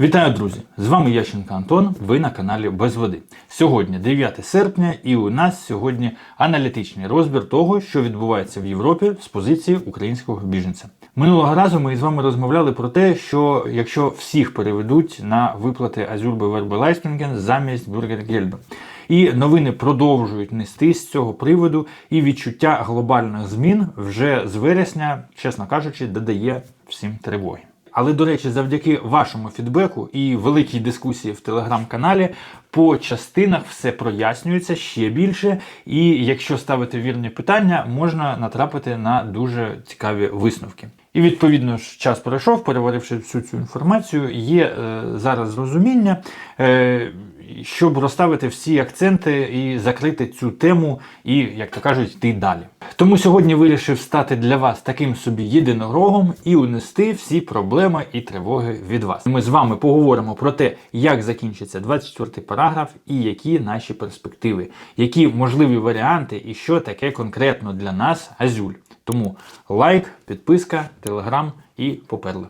Вітаю, друзі! З вами Ященко Антон. Ви на каналі Без Води. Сьогодні 9 серпня, і у нас сьогодні аналітичний розбір того, що відбувається в Європі з позиції українського біженця. Минулого разу ми з вами розмовляли про те, що якщо всіх переведуть на виплати Азюрби Вербелайстінген замість Бюргергельду. І новини продовжують нести з цього приводу, і відчуття глобальних змін вже з вересня, чесно кажучи, додає всім тривоги. Але, до речі, завдяки вашому фідбеку і великій дискусії в телеграм-каналі по частинах все прояснюється ще більше. І якщо ставити вірні питання, можна натрапити на дуже цікаві висновки. І відповідно ж час пройшов, переваривши всю цю інформацію, є е, зараз розуміння, е, щоб розставити всі акценти і закрити цю тему, і, як то кажуть, йти далі. Тому сьогодні вирішив стати для вас таким собі єдинорогом і унести всі проблеми і тривоги від вас. Ми з вами поговоримо про те, як закінчиться 24-й параграф і які наші перспективи, які можливі варіанти, і що таке конкретно для нас Азюль. Тому лайк, підписка, телеграм і поперли.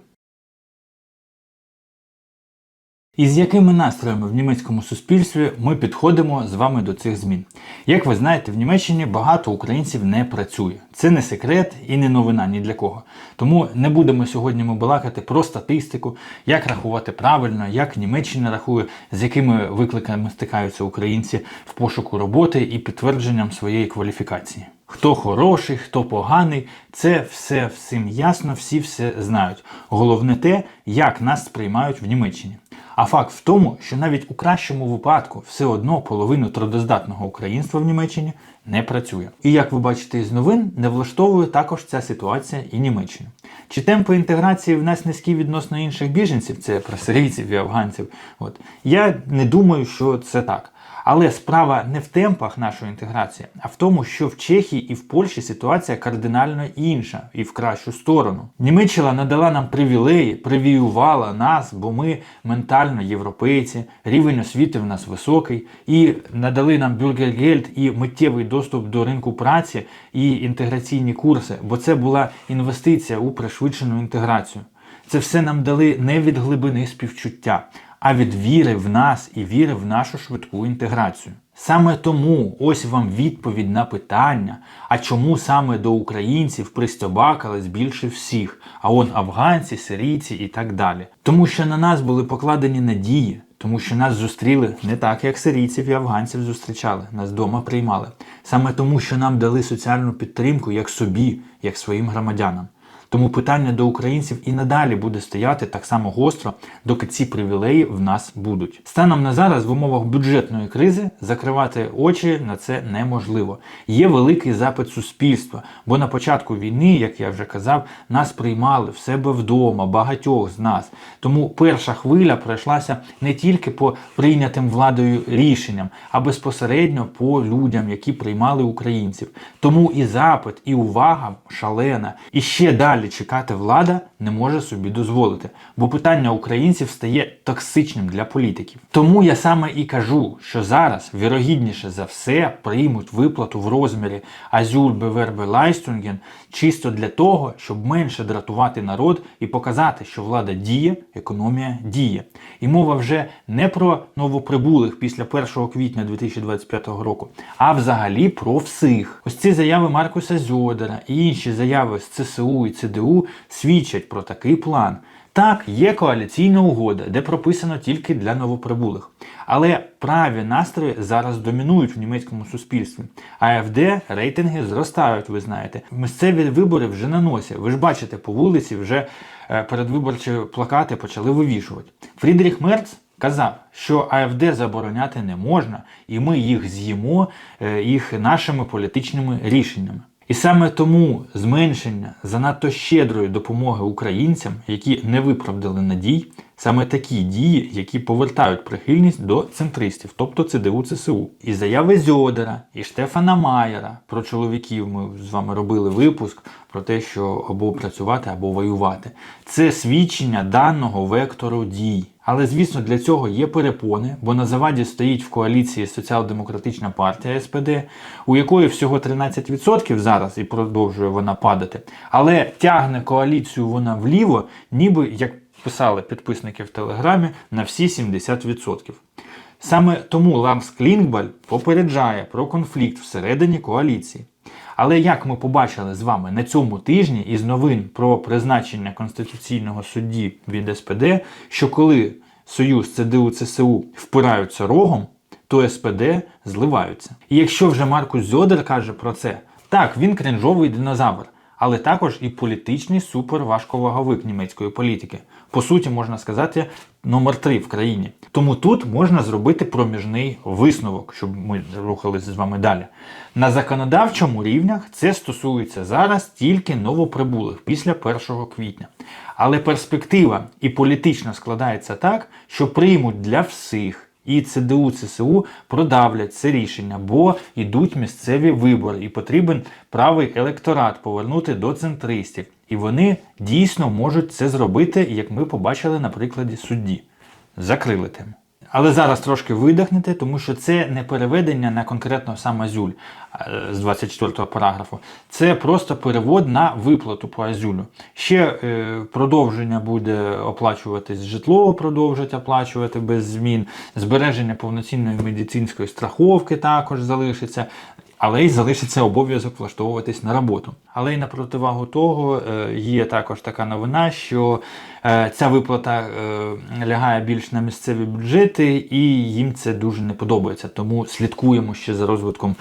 І з якими настроями в німецькому суспільстві ми підходимо з вами до цих змін? Як ви знаєте, в Німеччині багато українців не працює. Це не секрет і не новина ні для кого. Тому не будемо сьогодні ми балакати про статистику, як рахувати правильно, як Німеччина рахує, з якими викликами стикаються українці в пошуку роботи і підтвердженням своєї кваліфікації. Хто хороший, хто поганий, це все всім ясно, всі все знають. Головне те, як нас сприймають в Німеччині. А факт в тому, що навіть у кращому випадку все одно половину трудоздатного українства в Німеччині не працює. І як ви бачите із новин, не влаштовує також ця ситуація і Німеччину. Чи темпи інтеграції в нас низькі відносно інших біженців, це про сирійців і афганців. От я не думаю, що це так. Але справа не в темпах нашої інтеграції, а в тому, що в Чехії і в Польщі ситуація кардинально інша і в кращу сторону. Німеччина надала нам привілеї, привіювала нас, бо ми ментально європейці, рівень освіти в нас високий, і надали нам бюргергельд і миттєвий доступ до ринку праці і інтеграційні курси, бо це була інвестиція у пришвидшену інтеграцію. Це все нам дали не від глибини співчуття, а від віри в нас і віри в нашу швидку інтеграцію. Саме тому ось вам відповідь на питання, а чому саме до українців пристобакались більше всіх, а он афганці, сирійці і так далі. Тому що на нас були покладені надії, тому що нас зустріли не так, як сирійців і афганців зустрічали, нас вдома приймали. Саме тому, що нам дали соціальну підтримку як собі, як своїм громадянам. Тому питання до українців і надалі буде стояти так само гостро, доки ці привілеї в нас будуть. Станом на зараз в умовах бюджетної кризи закривати очі на це неможливо. Є великий запит суспільства, бо на початку війни, як я вже казав, нас приймали в себе вдома, багатьох з нас. Тому перша хвиля пройшлася не тільки по прийнятим владою рішенням, а безпосередньо по людям, які приймали українців. Тому і запит, і увага шалена. І ще далі чекати влада не може собі дозволити, бо питання українців стає токсичним для політиків. Тому я саме і кажу, що зараз вірогідніше за все приймуть виплату в розмірі Азюр Бевербе Лайстунген чисто для того, щоб менше дратувати народ і показати, що влада діє, економія діє. І мова вже не про новоприбулих після 1 квітня 2025 року, а взагалі про всіх. Ось ці заяви Маркуса Зьодера і інші заяви з ЦСУ і ЦДУ свідчать про такий план. Так, є коаліційна угода, де прописано тільки для новоприбулих. Але праві настрої зараз домінують в німецькому суспільстві. АФД рейтинги зростають, ви знаєте. Місцеві вибори вже на носі. Ви ж бачите, по вулиці вже е, передвиборчі плакати почали вивішувати. Фрідріх Мерц казав, що АФД забороняти не можна, і ми їх з'їмо е, їх нашими політичними рішеннями. І саме тому зменшення занадто щедрої допомоги українцям, які не виправдали надій, саме такі дії, які повертають прихильність до центристів, тобто ЦДУ ЦСУ. І заяви Зьодера, і Штефана Майера про чоловіків ми з вами робили випуск про те, що або працювати, або воювати. Це свідчення даного вектору дій. Але звісно, для цього є перепони, бо на заваді стоїть в коаліції Соціал-демократична партія СПД, у якої всього 13% зараз і продовжує вона падати. Але тягне коаліцію вона вліво, ніби як списали підписники в Телеграмі на всі 70%. Саме тому Ларс Клінгбаль попереджає про конфлікт всередині коаліції. Але як ми побачили з вами на цьому тижні із новин про призначення конституційного судді від СПД, що коли Союз ЦДУ ЦСУ впираються рогом, то СПД зливаються. І якщо вже Маркус Зьодер каже про це, так, він кринжовий динозавр, але також і політичний суперважковаговик німецької політики. По суті, можна сказати, номер три в країні. Тому тут можна зробити проміжний висновок, щоб ми рухалися з вами далі. На законодавчому рівнях це стосується зараз тільки новоприбулих після 1 квітня. Але перспектива і політично складається так, що приймуть для всіх. І ЦДУ, ЦСУ продавлять це рішення, бо йдуть місцеві вибори, і потрібен правий електорат повернути до центристів. І вони дійсно можуть це зробити, як ми побачили на прикладі судді. Закрили тему. Але зараз трошки видихнете, тому що це не переведення на конкретно сам Азюль з 24 параграфу. Це просто перевод на виплату по Азюлю. Ще е, продовження буде оплачуватись житло, продовжать оплачувати без змін. Збереження повноцінної медицинської страховки також залишиться. Але й залишиться обов'язок влаштовуватись на роботу. Але й на противагу того е, є також така новина, що е, ця виплата е, лягає більш на місцеві бюджети, і їм це дуже не подобається. Тому слідкуємо ще за розвитком,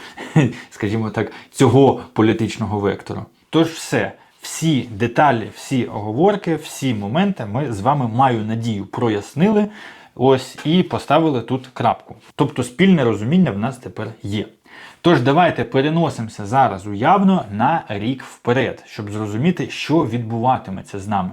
скажімо так, цього політичного вектору. Тож все. Всі деталі, всі оговорки, всі моменти ми з вами маю надію прояснили. Ось і поставили тут крапку. Тобто спільне розуміння в нас тепер є. Тож давайте переносимося зараз уявно на рік вперед, щоб зрозуміти, що відбуватиметься з нами.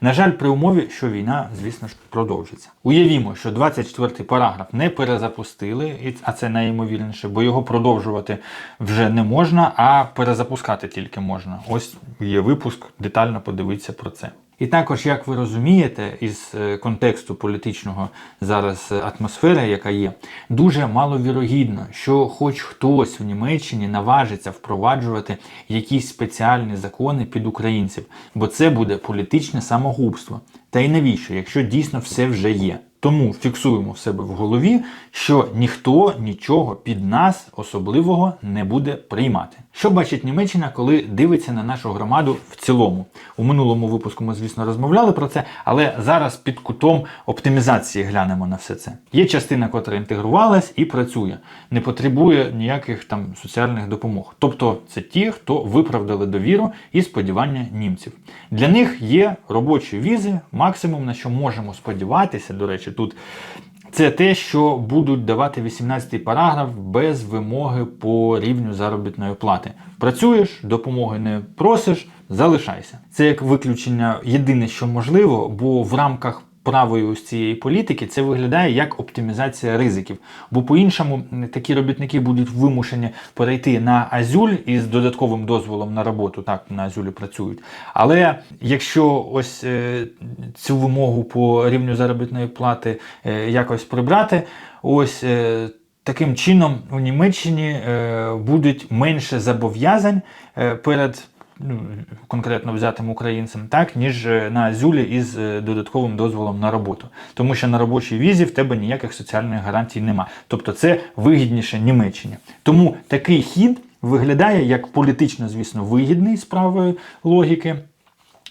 На жаль, при умові, що війна, звісно ж, продовжиться. Уявімо, що 24-й параграф не перезапустили, а це найімовірніше, бо його продовжувати вже не можна, а перезапускати тільки можна. Ось є випуск, детально подивитися про це. І також, як ви розумієте, із е, контексту політичного зараз е, атмосфери, яка є, дуже маловірогідно, що хоч хтось в Німеччині наважиться впроваджувати якісь спеціальні закони під українців, бо це буде політичне самогубство. Та й навіщо, якщо дійсно все вже є? Тому фіксуємо в себе в голові, що ніхто нічого під нас особливого не буде приймати. Що бачить Німеччина, коли дивиться на нашу громаду в цілому? У минулому випуску ми, звісно, розмовляли про це, але зараз під кутом оптимізації глянемо на все це. Є частина, котра інтегрувалась і працює, не потребує ніяких там соціальних допомог. Тобто це ті, хто виправдали довіру і сподівання німців. Для них є робочі візи, максимум на що можемо сподіватися, до речі, тут. Це те, що будуть давати 18-й параграф без вимоги по рівню заробітної плати. Працюєш, допомоги не просиш, залишайся. Це як виключення єдине, що можливо, бо в рамках правої ось цієї політики це виглядає як оптимізація ризиків. Бо по-іншому такі робітники будуть вимушені перейти на Азюль із додатковим дозволом на роботу. Так, на Азюлі працюють. Але якщо ось е, цю вимогу по рівню заробітної плати е, якось прибрати, ось. Е, Таким чином, у Німеччині е, будуть менше зобов'язань е, перед ну, конкретно взятим українцем, так, ніж е, на Азюлі із е, додатковим дозволом на роботу. Тому що на робочій візі в тебе ніяких соціальних гарантій нема. Тобто це вигідніше Німеччині. Тому такий хід виглядає як політично, звісно, вигідний з логіки.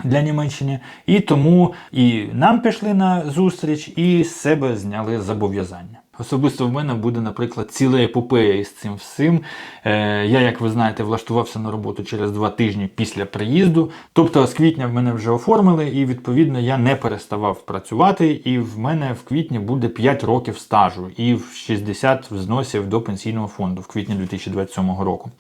Для Німеччини, і тому і нам пішли на зустріч, і з себе зняли зобов'язання. Особисто в мене буде, наприклад, ціла епопея із цим всім. Е, я, як ви знаєте, влаштувався на роботу через два тижні після приїзду. Тобто з квітня в мене вже оформили, і відповідно я не переставав працювати. І в мене в квітні буде 5 років стажу і в 60 взносів до пенсійного фонду в квітні 2027 року.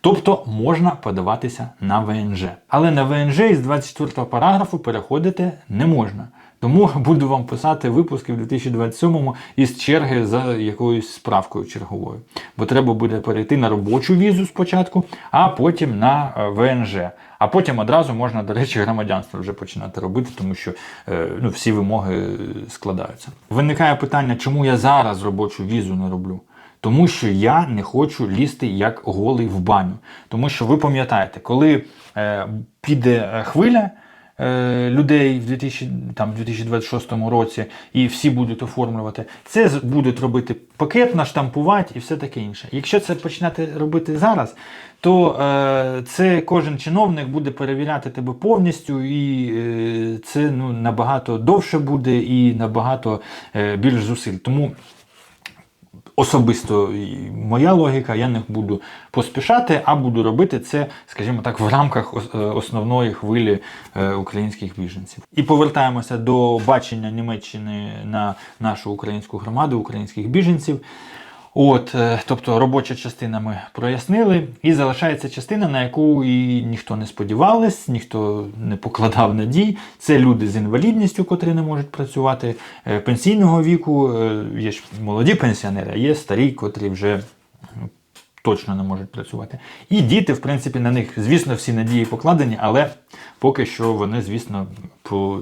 Тобто можна подаватися на ВНЖ. Але на ВНЖ із 24 параграфу переходити не можна. Тому буду вам писати випуски в 2027-му із черги за якоюсь справкою черговою. Бо треба буде перейти на робочу візу спочатку, а потім на е, ВНЖ. А потім одразу можна, до речі, громадянство вже починати робити, тому що е, ну, всі вимоги е, складаються. Виникає питання, чому я зараз робочу візу не роблю? Тому що я не хочу лізти як голий в баню. Тому що ви пам'ятаєте, коли е, піде хвиля, людей в 2000, там, 2026 році, і всі будуть оформлювати. Це будуть робити пакет, наштампувати і все таке інше. Якщо це починати робити зараз, то е, це кожен чиновник буде перевіряти тебе повністю, і е, це ну, набагато довше буде і набагато е, більш зусиль. Тому особисто моя логіка, я не буду поспішати, а буду робити це, скажімо так, в рамках е, основної хвилі е, українських біженців. І повертаємося до бачення Німеччини на нашу українську громаду, українських біженців. От, е, тобто робоча частина ми прояснили, і залишається частина, на яку і ніхто не сподівались, ніхто не покладав надій. Це люди з інвалідністю, котрі не можуть працювати, е, пенсійного віку. е, Є ж молоді пенсіонери, а є старі, котрі вже точно не можуть працювати. І діти, в принципі, на них, звісно, всі надії покладені, але поки що вони, звісно, по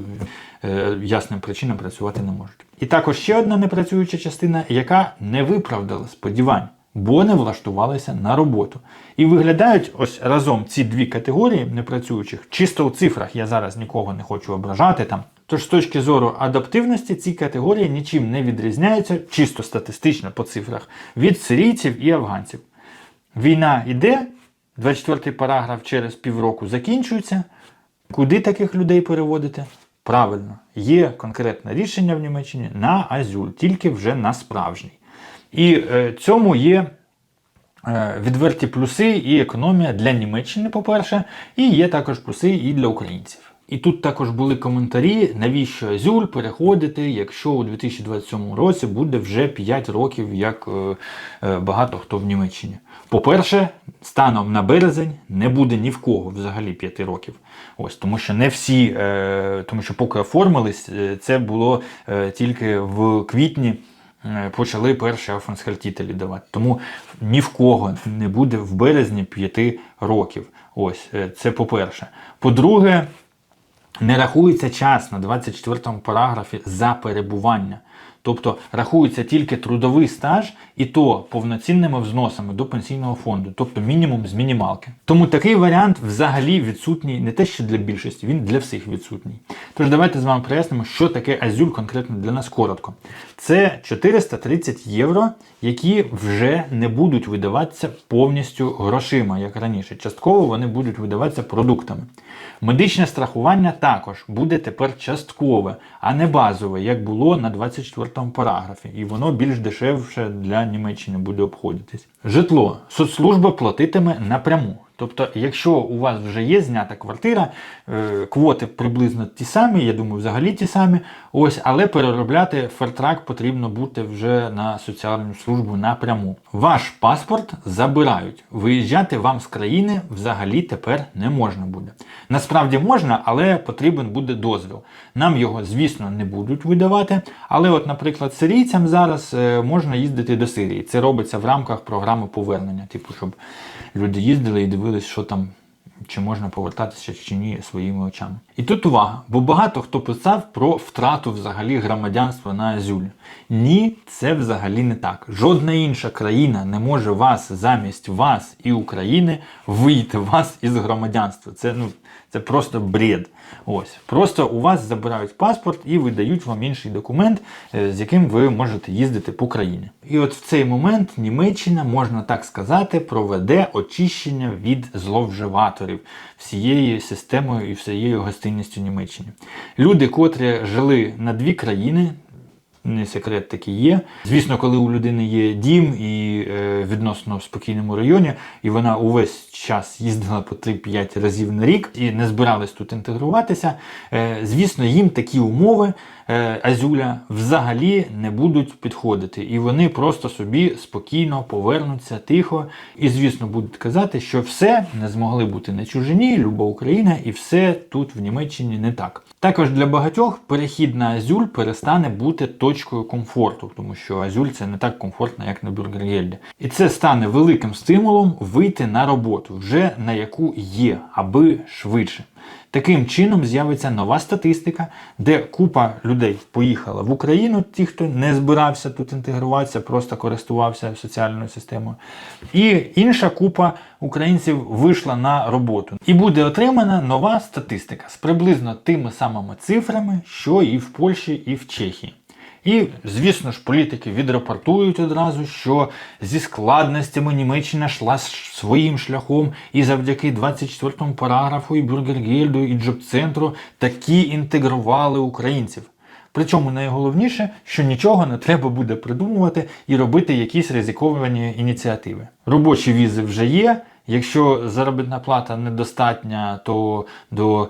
ясним причинам працювати не можуть. І також ще одна непрацююча частина, яка не виправдала сподівань, бо не влаштувалися на роботу. І виглядають ось разом ці дві категорії непрацюючих, чисто у цифрах, я зараз нікого не хочу ображати там. Тож з точки зору адаптивності ці категорії нічим не відрізняються, чисто статистично по цифрах, від сирійців і афганців. Війна йде, 24 параграф через півроку закінчується. Куди таких людей переводити? Правильно, є конкретне рішення в Німеччині на азюль, тільки вже на справжній. І е, цьому є е, відверті плюси і економія для Німеччини, по-перше, і є також плюси і для українців. І тут також були коментарі, навіщо Азюль переходити, якщо у 2027 році буде вже 5 років, як е, е, багато хто в Німеччині. По-перше, станом на березень не буде ні в кого взагалі 5 років. Ось, тому що не всі, е, тому що поки оформились, це було тільки в квітні почали перші афонсхальтітелі давати. Тому ні в кого не буде в березні 5 років. Ось, це по-перше. По-друге, не рахується час на 24 параграфі за перебування. Тобто рахується тільки трудовий стаж і то повноцінними взносами до пенсійного фонду, тобто мінімум з мінімалки. Тому такий варіант взагалі відсутній не те, що для більшості, він для всіх відсутній. Тож давайте з вами прояснимо, що таке Азюль конкретно для нас коротко. Це 430 євро, які вже не будуть видаватися повністю грошима, як раніше. Частково вони будуть видаватися продуктами. Медичне страхування також буде тепер часткове, а не базове, як було на 24 параграфі. І воно більш дешевше для Німеччини буде обходитись. Житло. Соцслужба платитиме напряму. Тобто, якщо у вас вже є знята квартира, е, квоти приблизно ті самі, я думаю, взагалі ті самі. Ось, але переробляти фертрак потрібно бути вже на соціальну службу напряму. Ваш паспорт забирають. Виїжджати вам з країни взагалі тепер не можна буде. Насправді можна, але потрібен буде дозвіл. Нам його, звісно, не будуть видавати. Але, от, наприклад, сирійцям зараз е, можна їздити до Сирії. Це робиться в рамках програми повернення, типу, щоб люди їздили і дивились, що там чи можна повертатися чи ні своїми очами. І тут увага, бо багато хто писав про втрату взагалі громадянства на Азюль. Ні, це взагалі не так. Жодна інша країна не може вас замість вас і України вийти вас із громадянства. Це ну це просто бред. Ось просто у вас забирають паспорт і видають вам інший документ, е, з яким ви можете їздити по країні. І от в цей момент Німеччина, можна так сказати, проведе очищення від зловживаторів всією системою і всією гостинністю Німеччини. Люди, котрі жили на дві країни. Не секрет такий є. Звісно, коли у людини є дім і е, відносно в спокійному районі, і вона увесь час їздила по 3-5 разів на рік і не збиралась тут інтегруватися. Е, звісно, їм такі умови е, Азюля взагалі не будуть підходити. І вони просто собі спокійно повернуться тихо. І, звісно, будуть казати, що все не змогли бути на чужині, люба Україна, і все тут в Німеччині не так. Також для багатьох перехід на Азюль перестане бути точкою комфорту, тому що Азюль це не так комфортно, як на Бюргергельді. І це стане великим стимулом вийти на роботу, вже на яку є, аби швидше. Таким чином з'явиться нова статистика, де купа людей поїхала в Україну, ті, хто не збирався тут інтегруватися, просто користувався соціальною системою. І інша купа українців вийшла на роботу. І буде отримана нова статистика з приблизно тими самими цифрами, що і в Польщі, і в Чехії. І, звісно ж, політики відрапортують одразу, що зі складностями Німеччина йшла своїм шляхом, і завдяки 24 параграфу і Бюргергельду, і Джоб-центру такі інтегрували українців. Причому найголовніше, що нічого не треба буде придумувати і робити якісь ризиковані ініціативи. Робочі візи вже є. Якщо заробітна плата недостатня, то до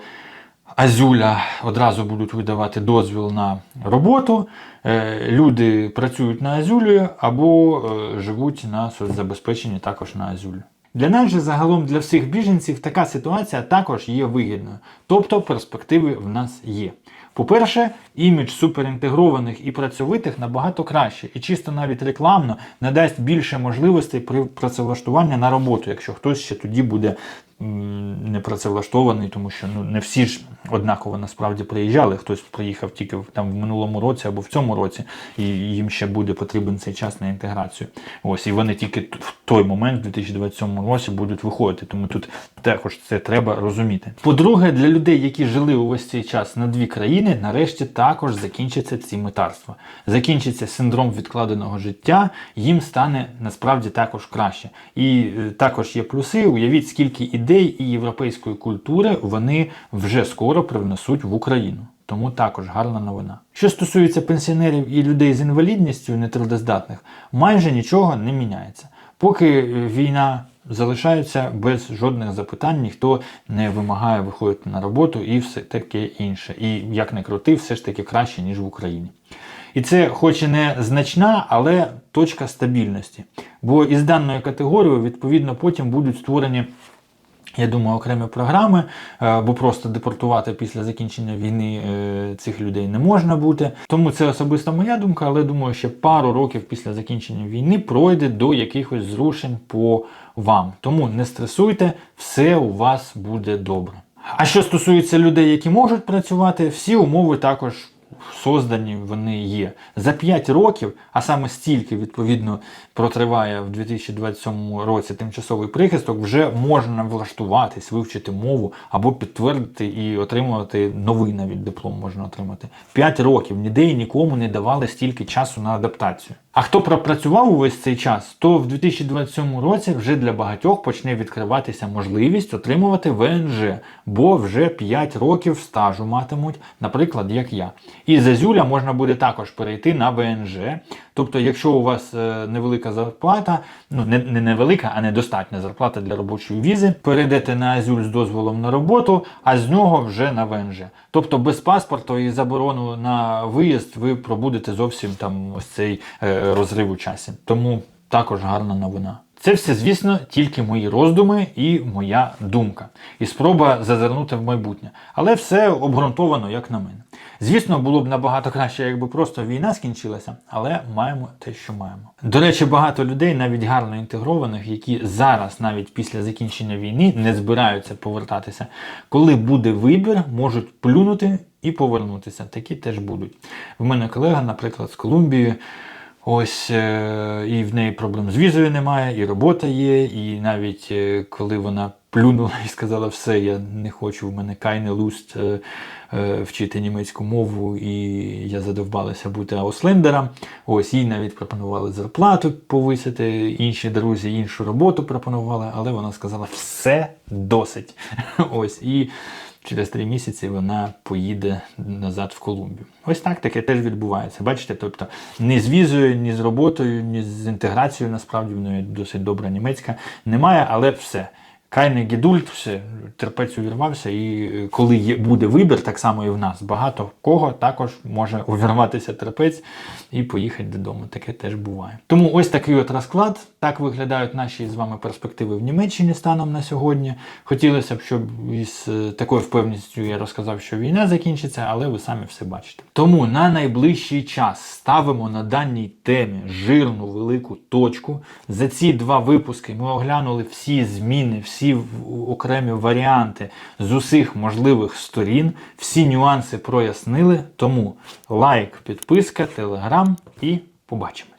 Азюля одразу будуть видавати дозвіл на роботу. Е, Люди працюють на Азюлі або е, живуть на соцзабезпеченні також на Азюлі. Для нас же загалом для всіх біженців така ситуація також є вигідною, тобто перспективи в нас є. По-перше, імідж суперінтегрованих і працьовитих набагато краще, і чисто навіть рекламно надасть більше можливостей при працевлаштуванні на роботу, якщо хтось ще тоді буде не працевлаштований, тому що ну не всі ж однаково насправді приїжджали. Хтось приїхав тільки в- там в минулому році або в цьому році, і їм ще буде потрібен цей час на інтеграцію. Ось і вони тільки в той момент, в 2027 році, будуть виходити. Тому тут також це треба розуміти. По-друге, для людей, які жили увесь цей час на дві країни, нарешті також закінчаться ці метарства. Закінчиться синдром відкладеного життя, їм стане насправді також краще. І е, також є плюси. Уявіть, скільки ідей і європейської культури вони вже скоро привнесуть в Україну. Тому також гарна новина. Що стосується пенсіонерів і людей з інвалідністю нетрудоздатних, майже нічого не міняється. Поки е, війна залишається без жодних запитань, ніхто не вимагає виходити на роботу і все таке інше. І як не крути, все ж таки краще, ніж в Україні. І це хоч і не значна, але точка стабільності. Бо із даною категорією, відповідно, потім будуть створені я думаю, окремі програми, е, бо просто депортувати після закінчення війни е, цих людей не можна бути. Тому це особиста моя думка, але думаю, ще пару років після закінчення війни пройде до якихось зрушень по вам. Тому не стресуйте, все у вас буде добре. А що стосується людей, які можуть працювати, всі умови також создані вони є. За 5 років, а саме стільки, відповідно, протриває в 2027 році тимчасовий прихисток, вже можна влаштуватись, вивчити мову або підтвердити і отримувати новий навіть диплом можна отримати. 5 років ніде і нікому не давали стільки часу на адаптацію. А хто пропрацював увесь цей час, то в 2027 році вже для багатьох почне відкриватися можливість отримувати ВНЖ, бо вже 5 років стажу матимуть, наприклад, як я. І з Азюля можна буде також перейти на ВНЖ. Тобто, якщо у вас е, невелика зарплата, ну не, не невелика, а недостатня зарплата для робочої візи, перейдете на Азюль з дозволом на роботу, а з нього вже на ВНЖ. Тобто без паспорту і заборону на виїзд ви пробудете зовсім там ось цей е, розрив у часі. Тому також гарна новина. Це все, звісно, тільки мої роздуми і моя думка, і спроба зазирнути в майбутнє. Але все обґрунтовано, як на мене. Звісно, було б набагато краще, якби просто війна скінчилася, але маємо те, що маємо. До речі, багато людей, навіть гарно інтегрованих, які зараз, навіть після закінчення війни, не збираються повертатися. Коли буде вибір, можуть плюнути і повернутися. Такі теж будуть. В мене колега, наприклад, з Колумбії. Ось е, і в неї проблем з візою немає, і робота є, і навіть е, коли вона плюнула і сказала, все, я не хочу, в мене кайне луст е, е, вчити німецьку мову, і я задовбалася бути ауслендером. Ось їй навіть пропонували зарплату повисити, інші друзі іншу роботу пропонували, але вона сказала, все досить. Ось і. Через три місяці вона поїде назад в Колумбію. Ось так таке теж відбувається. Бачите, тобто ні з візою, ні з роботою, ні з інтеграцією, насправді в неї досить добра німецька немає, але все. Кайне гідульт, все, терпець увірвався, і е, коли є, буде вибір, так само і в нас. Багато кого також може увірватися терпець і поїхати додому. Таке теж буває. Тому ось такий от розклад. Так виглядають наші з вами перспективи в Німеччині станом на сьогодні. Хотілося б, щоб із е, такою впевненістю я розказав, що війна закінчиться, але ви самі все бачите. Тому на найближчий час ставимо на даній темі жирну велику точку. За ці два випуски ми оглянули всі зміни, всі всі окремі варіанти з усіх можливих сторін, всі нюанси прояснили. Тому лайк, підписка, телеграм і побачимо.